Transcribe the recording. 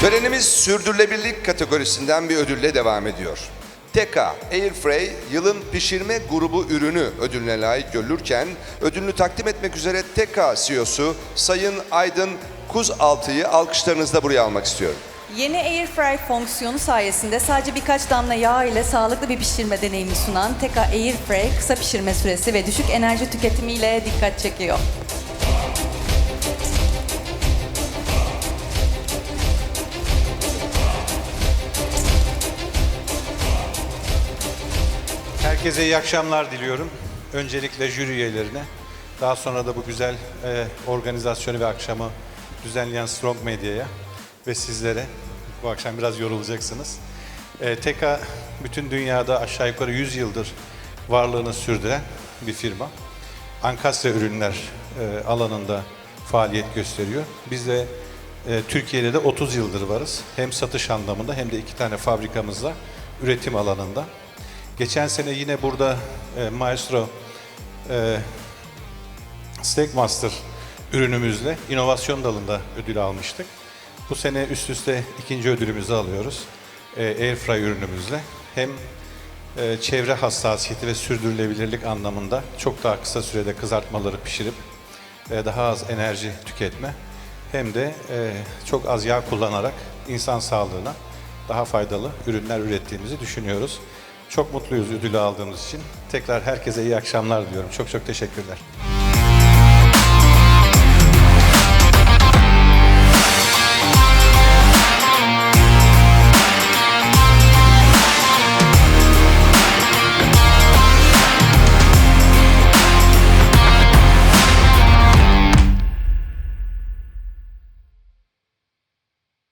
Törenimiz sürdürülebilirlik kategorisinden bir ödülle devam ediyor. TEKA Airfray yılın pişirme grubu ürünü ödülüne layık görülürken ödülünü takdim etmek üzere TEKA CEO'su Sayın Aydın Kuzaltı'yı alkışlarınızla buraya almak istiyorum. Yeni Airfry fonksiyonu sayesinde sadece birkaç damla yağ ile sağlıklı bir pişirme deneyimi sunan Teka Airfry kısa pişirme süresi ve düşük enerji tüketimiyle dikkat çekiyor. Herkese iyi akşamlar diliyorum. Öncelikle jüri üyelerine, daha sonra da bu güzel e, organizasyonu ve akşamı düzenleyen Strong Medya'ya ve sizlere, bu akşam biraz yorulacaksınız. E, TEKA bütün dünyada aşağı yukarı 100 yıldır varlığını sürdüren bir firma. Ankastre ürünler e, alanında faaliyet gösteriyor. Biz de e, Türkiye'de de 30 yıldır varız. Hem satış anlamında hem de iki tane fabrikamızla üretim alanında. Geçen sene yine burada e, Maestro e, Steakmaster ürünümüzle inovasyon dalında ödül almıştık. Bu sene üst üste ikinci ödülümüzü alıyoruz. E, Airfry ürünümüzle. Hem e, çevre hassasiyeti ve sürdürülebilirlik anlamında çok daha kısa sürede kızartmaları pişirip e, daha az enerji tüketme hem de e, çok az yağ kullanarak insan sağlığına daha faydalı ürünler ürettiğimizi düşünüyoruz. Çok mutluyuz ödülü aldığımız için. Tekrar herkese iyi akşamlar diliyorum. Çok çok teşekkürler.